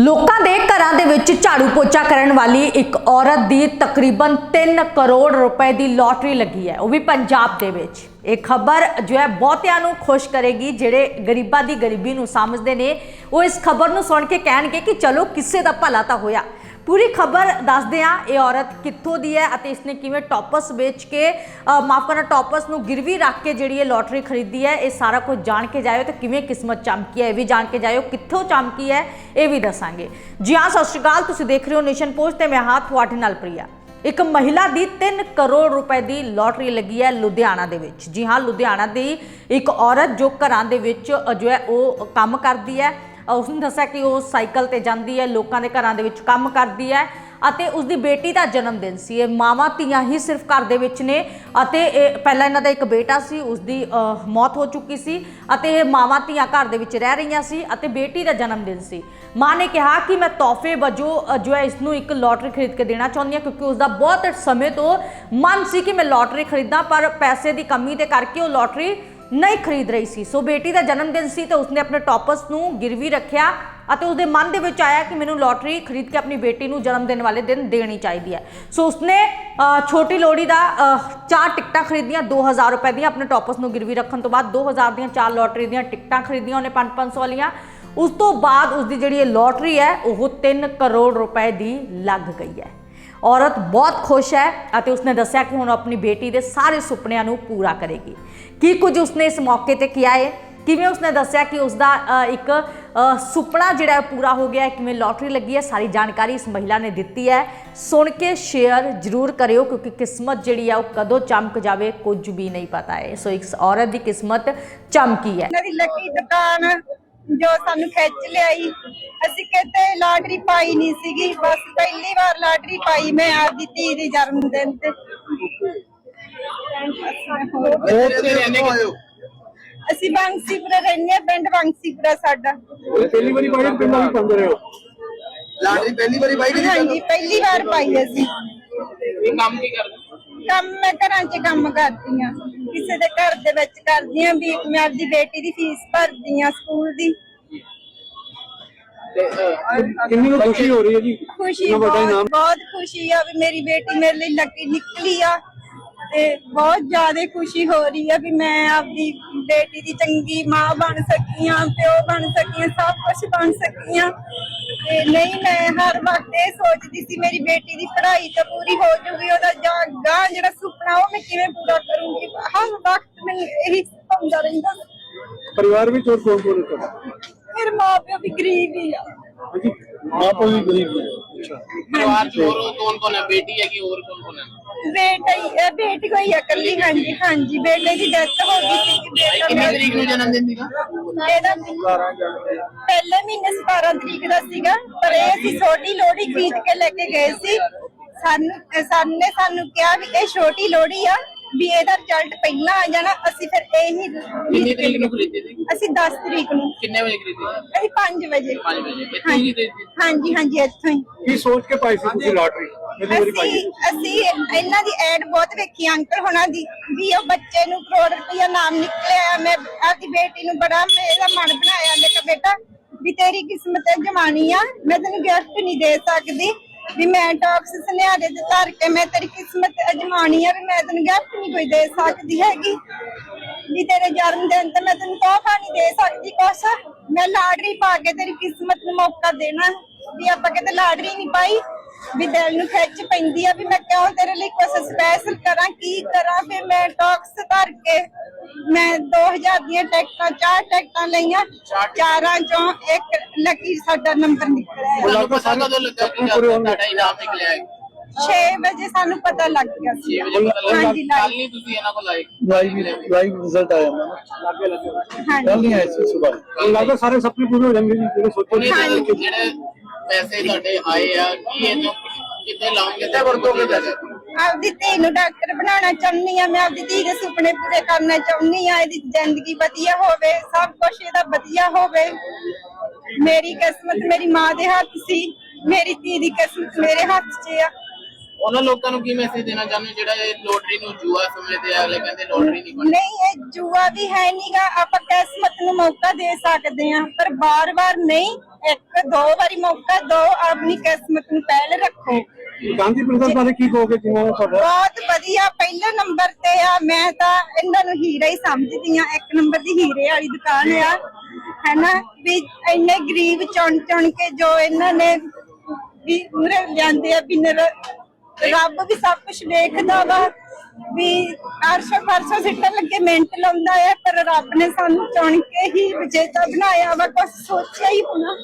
ਲੋਕਾਂ ਦੇ ਘਰਾਂ ਦੇ ਵਿੱਚ ਝਾੜੂ ਪੋਚਾ ਕਰਨ ਵਾਲੀ ਇੱਕ ਔਰਤ ਦੀ ਤਕਰੀਬਨ 3 ਕਰੋੜ ਰੁਪਏ ਦੀ ਲੋਟਰੀ ਲੱਗੀ ਹੈ। ਉਹ ਵੀ ਪੰਜਾਬ ਦੇ ਵਿੱਚ। ਇਹ ਖਬਰ ਜੋ ਹੈ ਬਹੁਤਿਆਂ ਨੂੰ ਖੁਸ਼ ਕਰੇਗੀ, ਜਿਹੜੇ ਗਰੀਬਾਂ ਦੀ ਗਰੀਬੀ ਨੂੰ ਸਮਝਦੇ ਨੇ। ਉਹ ਇਸ ਖਬਰ ਨੂੰ ਸੁਣ ਕੇ ਕਹਿਣਗੇ ਕਿ ਚਲੋ ਕਿਸੇ ਦਾ ਭਲਾ ਤਾਂ ਹੋਇਆ। ਪੂਰੀ ਖਬਰ ਦੱਸਦੇ ਆ ਇਹ ਔਰਤ ਕਿੱਥੋਂ ਦੀ ਹੈ ਅਤੇ ਇਸਨੇ ਕਿਵੇਂ ਟੌਪਸ ਵੇਚ ਕੇ ਮਾਫ਼ ਕਰਨਾ, ਟੌਪਸ ਨੂੰ ਗਿਰਵੀ ਰੱਖ ਕੇ ਜਿਹੜੀ ਇਹ ਲੋਟਰੀ ਖਰੀਦੀ ਹੈ, ਇਹ ਸਾਰਾ ਕੁਝ ਜਾਣ ਕੇ ਜਾਇਓ ਤੇ ਕਿਵੇਂ ਕਿਸਮਤ ਚਮਕੀ ਹੈ, ਇਹ ਵੀ ਜਾਣ ਕੇ ਜਾਇਓ ਕਿੱਥੋਂ ਚਮਕੀ ਹੈ, ਇਹ ਵੀ ਦੱਸਾਂਗੇ। ਜੀ ਹਾਂ, ਸਤਿ ਸ਼੍ਰੀ ਅਕਾਲ, ਤੁਸੀਂ ਦੇਖ ਰਹੇ ਹੋ ਨੇਸ਼ਨ ਪੋਸਟ ਤੇ ਮੈਂ ਹਾਂ ਤੁਹਾਡੇ ਨਾਲ ਪ੍ਰਿਆ। ਇੱਕ ਮਹਿਲਾ ਦੀ 3 ਕਰੋੜ ਰੁਪਏ ਦੀ ਲੋਟਰੀ ਲੱਗੀ ਹੈ ਲੁਧਿਆਣਾ ਦੇ ਵਿੱਚ। ਜੀ ਹਾਂ, ਲੁਧਿਆਣਾ ਦੀ ਇੱਕ ਔਰਤ ਜੋ ਘਰਾਂ ਦੇ ਵਿੱਚ ਜੋ ਹੈ, ਉਹ ਕੰਮ ਕਰਦੀ ਹੈ। ਉਸਨੇ ਦੱਸਿਆ ਕਿ ਉਹ ਸਾਈਕਲ ਤੇ ਜਾਂਦੀ ਹੈ ਲੋਕਾਂ ਦੇ ਘਰਾਂ ਦੇ ਵਿੱਚ ਕੰਮ ਕਰਦੀ ਹੈ ਅਤੇ ਉਸਦੀ ਬੇਟੀ ਦਾ ਜਨਮ ਦਿਨ ਸੀ। ਇਹ ਮਾਵਾਂ ਧੀਆਂ ਹੀ ਸਿਰਫ ਘਰ ਦੇ ਵਿੱਚ ਨੇ ਅਤੇ ਇਹ ਪਹਿਲਾਂ ਇਹਨਾਂ ਦਾ ਇੱਕ ਬੇਟਾ ਸੀ ਉਸਦੀ ਅ, ਮੌਤ ਹੋ ਚੁੱਕੀ ਸੀ ਅਤੇ ਇਹ ਮਾਵਾਂ ਧੀਆਂ ਘਰ ਦੇ ਵਿੱਚ ਰਹਿ ਰਹੀਆਂ ਸੀ ਅਤੇ ਬੇਟੀ ਦਾ ਜਨਮ ਦਿਨ ਸੀ। ਮਾਂ ਨੇ ਕਿਹਾ ਕਿ ਮੈਂ ਤੋਹਫੇ ਵਜੋਂ ਜੋ ਹੈ ਇਸ ਨੂੰ ਇੱਕ ਲੋਟਰੀ ਖਰੀਦ ਕੇ ਦੇਣਾ ਚਾਹੁੰਦੀ ਹਾਂ ਕਿਉਂਕਿ ਉਸਦਾ ਬਹੁਤ ਸਮੇਂ ਤੋਂ ਮਨ ਸੀ ਕਿ ਮੈਂ ਲੋਟਰੀ ਖਰੀਦਾਂ ਪਰ ਪੈਸੇ ਦੀ ਕਮੀ ਦੇ ਕਰਕੇ ਉਹ ਲੋਟਰੀ ਨਹੀਂ ਖਰੀਦ ਰਹੀ ਸੀ। ਸੋ ਬੇਟੀ ਦਾ ਜਨਮ ਦਿਨ ਸੀ ਤੇ ਉਸਨੇ ਆਪਣੇ ਟੌਪਸ ਨੂੰ ਗਿਰਵੀ ਰੱਖਿਆ ਅਤੇ ਉਸਦੇ ਮਨ ਦੇ ਵਿੱਚ ਆਇਆ ਕਿ ਮੈਨੂੰ ਲੋਟਰੀ ਖਰੀਦ ਕੇ ਆਪਣੀ ਬੇਟੀ ਨੂੰ ਜਨਮ ਦਿਨ ਵਾਲੇ ਦਿਨ ਦੇਣੀ ਚਾਹੀਦੀ ਹੈ। ਸੋ ਉਸਨੇ ਛੋਟੀ ਲੋੜੀ ਦਾ ਚਾਰ ਟਿਕਟਾਂ ਖਰੀਦੀਆਂ 2000 ਰੁਪਏ ਦੀਆਂ ਆਪਣੇ ਟੌਪਸ ਨੂੰ ਗਿਰਵੀ ਰੱਖਣ ਤੋਂ ਬਾਅਦ 2000 ਦੀਆਂ ਚਾਰ ਲੋਟਰੀ ਦੀਆਂ ਟਿਕਟਾਂ ਖਰੀਦੀਆਂ ਉਹਨੇ 5-500 ਵਾਲੀਆਂ। ਉਸ ਤੋਂ ਬਾਅਦ ਉਸਦੀ ਜਿਹੜੀ ਇਹ ਲੋਟਰੀ ਹੈ, ਉਹ 3 ਕਰੋੜ ਰੁਪਏ ਦੀ ਲੱਗ ਗਈ ਹੈ। ਔਰਤ ਬਹੁਤ ਖੁਸ਼ ਹੈ ਅਤੇ ਉਸਨੇ ਦੱਸਿਆ ਕਿ ਹੁਣ ਉਹ ਆਪਣੀ ਬੇਟੀ ਦੇ ਸਾਰੇ ਸੁਪਨਿਆਂ ਨੂੰ ਪੂਰਾ ਕਰੇਗੀ ਕੀ ਕੁਝ ਉਸਨੇ ਇਸ ਮੌਕੇ ਤੇ ਕੀਤਾ ਹੈ ਕਿਵੇਂ ਉਸਨੇ ਦੱਸਿਆ ਕਿ ਉਸਦਾ ਅ, ਇੱਕ ਅ, ਸੁਪਨਾ ਜਿਹੜਾ ਹੈ ਪੂਰਾ ਹੋ ਗਿਆ ਹੈ ਕਿਵੇਂ ਲੋਟਰੀ ਲੱਗੀ ਹੈ ਸਾਰੀ ਜਾਣਕਾਰੀ ਇਸ ਮਹਿਲਾ ਨੇ ਦਿੱਤੀ ਹੈ ਸੁਣ ਕੇ ਸ਼ੇਅਰ ਜ਼ਰੂਰ ਕਰਿਓ ਕਿਉਂਕਿ ਕਿਸਮਤ ਜਿਹੜੀ ਹੈ ਉਹ ਕਦੋਂ ਚਮਕ ਜਾਵੇ ਕੁਝ ਵੀ ਨਹੀਂ ਪਤਾ ਹੈ ਸੋ ਇੱਕ ਔਰਤ ਦੀ ਕਿਸਮਤ ਚਮਕੀ ਹੈ ਇਹਨਾਂ ਦੀ ਲੱਕੀ ਦੁਕਾਨ ਜੋ ਸਾਨੂੰ ਖਿੱਚ ਲਿਆਈ ਅਸੀਂ ਕਿਤੇ ਲਾਟਰੀ ਪਾਈ ਨਹੀਂ ਸੀਗੀ ਬਸ ਪਹਿਲੀ ਵਾਰ ਲਾਟਰੀ ਪਾਈ ਮੈਂ ਆਪਦੀ ਧੀ ਦੇ ਜਨਮ ਦਿਨ ਤੇ। ਅਸੀਂ ਬੰਸੀਪੁਰਾ ਰਹਿੰਦੇ ਹਾਂ ਪਿੰਡ ਬੰਸੀਪੁਰਾ ਸਾਡਾ। ਪਹਿਲੀ ਵਾਰੀ ਪਾਈ ਪਿੰਡਾਂ ਵੀ ਪਾਉਂਦੇ ਰਹੇ ਹੋ? ਲਾਟਰੀ ਪਹਿਲੀ ਵਾਰੀ ਪਾਈ ਕਿ ਹਾਂਜੀ ਪਹਿਲੀ? ਵਾਰ ਪਾਈ ਅਸੀਂ। ਇਹ ਕੰਮ ਕੀ ਕਰਦੇ? ਕੰਮ ਮੈਂ ਘਰਾਂ 'ਚ ਕੰਮ ਕਰਦੀ ਆ ਕਿਸੇ ਦੇ ਘਰ ਦੇ ਵਿੱਚ ਕਰਦੀ ਆ ਵੀ ਮੈਂ ਆਪਦੀ ਬੇਟੀ ਦੀ ਫੀਸ ਭਰਦੀ ਆ ਸਕੂਲ ਦੀ। ਕਿੰਨੀ ਕੁ ਖੁਸ਼ੀ ਹੋ ਰਹੀ ਹੈ ਜੀ? ਖੁਸ਼ੀ ਬਹੁਤ ਬਹੁਤ ਖੁਸ਼ੀ ਆ ਵੀ ਮੇਰੀ ਬੇਟੀ ਮੇਰੇ ਲਈ ਲੱਕੀ ਨਿਕਲੀ ਆ ਤੇ ਬਹੁਤ ਜ਼ਿਆਦਾ ਖੁਸ਼ੀ ਹੋ ਰਹੀ ਆ ਵੀ ਮੈਂ ਆਪਦੀ ਬੇਟੀ ਦੀ ਚੰਗੀ ਮਾਂ ਬਣ ਸਕੀ ਆ ਪਿਓ ਬਣ ਸਕੀ ਆ ਸਭ ਕੁਝ ਬਣ ਸਕੀ ਆ। ਤੇ ਨਹੀਂ ਮੈਂ ਹਰ ਵਕਤ ਇਹ ਸੋਚਦੀ ਸੀ ਮੇਰੀ ਬੇਟੀ ਦੀ ਪੜ੍ਹਾਈ ਤਾਂ ਪੂਰੀ ਹੋ ਜੂਗੀ ਉਹਦਾ ਜਾਂ ਜਿਹੜਾ ਸੁਪਨਾ ਉਹ ਮੈਂ ਕਿਵੇਂ ਪੂਰਾ ਕਰੂੰਗੀ। ਹਰ ਵਕਤ ਮੈਨੂੰ ਇਹੀ ਸਮਝਦਾ ਰਹਿੰਦਾ। ਪਰਿਵਾਰ ਵਿੱਚ ਹੋਰ ਕੌਣ ਕੌਣ ਹੈ ਮੇਰੇ ਮਾਪਿਓ ਵੀ ਗਰੀਬ ਹੀ ਆ। ਮਾਪਿਓ ਵੀ ਗਰੀਬ ਹੀ ਆ। ਪਰਿਵਾਰ ਚ ਹੋਰ ਕੌਣ ਕੌਣ ਹੈ? ਬੇਟੀ ਹੈ ਕਿ ਹੋਰ ਕੌਣ ਕੌਣ ਹੈ? ਬੇਟਾ ਹੀ ਬੇਟੀ ਕੋਈ ਇਕੱਲੀ ਹਾਂਜੀ ਹਾਂਜੀ ਬੇਟੇ ਦੀ ਡੈਥ ਹੋ ਗਈ ਸੀ ਬੇਟਾ ਕਿੰਨੀ ਤਰੀਕ ਨੂੰ ਜਨਮ ਦਿਨ ਸੀਗਾ? ਇਹਦਾ ਪਹਿਲੇ ਮਹੀਨੇ 17 ਤਰੀਕ ਦਾ ਸੀਗਾ ਪਰ ਇਹ ਅਸੀਂ ਛੋਟੀ ਲੋੜੀ ਖਰੀਦ ਕੇ ਲੈ ਕੇ ਗਏ ਸੀ। ਸਾਨੂੰ ਸਾਨੂੰ ਨੇ ਸਾਨੂੰ ਕਿਹਾ ਵੀ ਇਹ ਛੋਟੀ ਲੋੜੀ ਆ ਵੀ ਇਹਦਾ ਰਿਜ਼ਲਟ ਪਹਿਲਾਂ ਆ ਜਾਣਾ ਅਸੀਂ ਫਿਰ ਇਹੀ ਕਿੰਨੀ ਤਰੀਕ ਨੂੰ ਖਰੀਦੀ ਸੀ ਅਸੀਂ 10 ਤਰੀਕ ਨੂੰ। ਕਿੰਨੇ ਵਜੇ ਖਰੀਦੀ? ਅਸੀਂ 5 ਵਜੇ। 5 ਵਜੇ ਇੱਥੇ ਹੀ ਖਰੀਦੀ ਹਾਂਜੀ ਹਾਂਜੀ ਇੱਥੋਂ ਹੀ। ਕੀ ਸੋਚ ਕੇ ਪਾਈ ਸੀ ਤੁਸੀਂ ਲਾਟਰੀ? ਅਸੀਂ ਅਸੀਂ ਇਹਨਾਂ ਦੀ ਐਡ ਬਹੁਤ ਵੇਖੀ ਅੰਕਲ ਹੋਣਾ ਦੀ ਵੀ ਉਹ ਬੱਚੇ ਨੂੰ ਕਰੋੜ ਰੁਪਇਆ ਨਾਮ ਨਿਕਲਿਆ ਮੈਂ ਆਪਦੀ ਬੇਟੀ ਨੂੰ ਬੜਾ ਮੇਰਾ ਮਨ ਬਣਾਇਆ। ਮੈਂ ਬੇਟਾ ਵੀ ਤੇਰੀ ਕਿਸਮਤ ਜਮਾਨੀ ਆ। ਮੈਂ ਤੈਨੂੰ ਗਿਫਟ ਨਹੀਂ ਦੇ ਸਕਦੀ। ਵੀ ਮੈਂ ਟੌਕਸ ਸੁਨਿਆਰੇ ਦੇ ਧਰ ਕੇ ਮੈਂ ਤੇਰੀ ਕਿਸਮਤ ਅਜਮਾਣੀ ਆ ਵੀ ਮੈਂ ਤੈਨੂੰ ਗਿਫਟ ਨਹੀਂ ਕੋਈ ਦੇ ਸਕਦੀ ਹੈਗੀ। ਵੀ ਤੇਰੇ ਜਨਮ ਦਿਨ ਤੇ ਮੈਂ ਤੈਨੂੰ ਤੋਹਫਾ ਨਹੀਂ ਦੇ ਸਕਦੀ ਕੁਛ। ਮੈਂ ਲਾਟਰੀ ਪਾ ਕੇ ਤੇਰੀ ਕਿਸਮਤ ਨੂੰ ਮੌਕਾ ਦੇਣਾ ਵੀ ਆਪਾਂ ਕਿਤੇ ਲਾਟਰੀ ਨਹੀਂ ਪਾਈ। ਵੀ ਦਿਲ ਨੂੰ ਖਿੱਚ ਪੈਂਦੀ ਆ ਵੀ ਮੈਂ ਕਿਉਂ ਤੇਰੇ ਲਈ ਕੁਛ ਸਪੈਸ਼ਲ ਕਰਾਂ, ਕੀ ਕਰਾਂ, ਫਿਰ ਮੈਂ ਟੌਕਸ ਧਰ ਕੇ ਮੈਂ 2000 ਦੀਆਂ ਟਿਕਟਾਂ ਚਾਰ ਟਿਕਟਾਂ ਲਈਆਂ। ਚਾਰਾਂ ਚੋਂ ਇੱਕ ਲੱਕੀ ਸਾਡਾ ਨੰਬਰ ਨਿਕਲਿਆ। ਹੈ। ਤੁਹਾਨੂੰ ਪਤਾ ਕਦੋਂ ਲੱਗਾ ਕਿ ਤੁਹਾਡਾ ਇਨਾਮ ਨਿਕਲਿਆ ਹੈ। 6 ਵਜੇ ਸਾਨੂੰ ਪਤਾ ਲੱਗ ਗਿਆ ਸੀ। 6 ਵਜੇ ਪਤਾ ਲੱਗਾ। ਹਾਂਜੀ, ਕੱਲ ਨਹੀਂ ਤੁਸੀਂ ਇਹਨਾਂ ਕੋਲ ਆਏ। ਲਾਈਵ ਲਾਈਵ ਰਿਜ਼ਲਟ ਆਇਆ ਮੈਂ ਲੱਗੇ ਲੱਗੇ ਹਾਂਜੀ। ਕੱਲ ਨਹੀਂ ਆਇਆ ਸੀ ਸਵੇਰ ਲੱਗਦਾ ਸਾਰੇ ਸੁਪਨੇ ਪੂਰੇ ਹੋ ਜਾਣਗੇ ਜੀ ਜਿਹੜੇ ਸੋਚੇ ਉਹਨੇ। ਜਿਹੜੇ ਜਿਹੜੇ ਪੈਸੇ ਤੁਹਾਡੇ ਆਏ ਆ ਕੀ ਇਹ ਤੋਂ ਕਿੱਥੇ ਲਾਉਂਗੇ? ਤੇ ਵਰਤੋਗੇ ਪੈਸੇ? ਆਪਦੀ ਧੀ ਨੂੰ ਡਾਕਟਰ ਬਣਾਉਣਾ ਚਾਹੁੰਦੀ ਆ ਮੈਂ ਆਪਦੀ ਧੀ ਦੇ ਸੁਪਨੇ ਪੂਰੇ ਕਰਨਾ ਚਾਹੁੰਦੀ ਆ ਇਹਦੀ ਜ਼ਿੰਦਗੀ ਵਧੀਆ ਹੋਵੇ ਸਭ ਕੁਝ ਇਹਦਾ ਵਧੀਆ ਹੋਵੇ। ਮੇਰੀ ਕਿਸਮਤ ਮੇਰੀ ਮਾਂ ਦੇ ਹੱਥ ਸੀ ਮੇਰੀ ਧੀ ਦੀ ਕਿਸਮਤ ਮੇਰੇ ਹੱਥ 'ਚ ਆ। ਉਹਨਾਂ ਲੋਕਾਂ ਨੂੰ ਕੀ ਮੈਸੇਜ ਦੇਣਾ ਚਾਹੁੰਦੇ ਜਿਹੜਾ ਇਹ ਲੋਟਰੀ ਨੂੰ ਜੂਆ ਸਮਝਦੇ ਆ ਅਗਲੇ ਕਹਿੰਦੇ ਲੋਟਰੀ ਨਹੀਂ ਬਣਨੀ ਨਹੀਂ ਇਹ ਜੂਆ ਵੀ ਹੈ ਨਹੀਂਗਾ ਆਪਾਂ ਕਿਸਮਤ ਨੂੰ ਮੌਕਾ ਦੇ ਸਕਦੇ ਆ ਪਰ ਬਾਰ-ਬਾਰ ਨਹੀਂ ਇੱਕ ਦੋ ਵਾਰੀ ਮੌਕਾ ਦੋ ਆਪਣੀ ਕਿਸਮਤ ਨੂੰ ਪਹਿਲ ਰੱਖੋ। ਗਾਂਧੀ ਪ੍ਰਿੰਸਸ ਬਾਰੇ ਕੀ ਕਹੋਗੇ ਕਿਵੇਂ ਉਹ ਤੁਹਾਡਾ? ਬਹੁਤ ਵਧੀਆ। ਪਹਿਲੇ ਨੰਬਰ ਤੇ ਆ ਮੈਂ ਤਾਂ ਇਹਨਾਂ ਨੂੰ ਹੀਰੇ ਹੀ ਸਮਝਦੀ ਆ। ਇੱਕ ਨੰਬਰ ਦੀ ਹੀਰੇ ਵਾਲੀ ਦੁਕਾਨ ਆ ਹੈਨਾ? ਵੀ ਇੰਨੇ ਗਰੀਬ ਚੁਣ ਚੁਣ ਕੇ ਜੋ ਇਹਨਾਂ ਨੇ ਵੀ ਉਰੇ ਲਿਆਂਦੇ ਆ ਵੀ ਰੱਬ ਵੀ ਸਭ ਕੁਝ ਵੇਖਦਾ ਵਾ ਵੀ ਅਰਸ਼ ਫਰਸ਼ ਸਿੱਟਣ ਲੱਗੇ ਮਿੰਟ ਲਾਉਂਦਾ ਹੈ ਪਰ ਰੱਬ ਨੇ ਸਾਨੂੰ ਚੁਣ ਕੇ ਹੀ ਵਿਜੇਤਾ ਬਣਾਇਆ ਵਾ ਕੁਝ ਸੋਚਿਆ ਹੀ ਹੋਣਾ।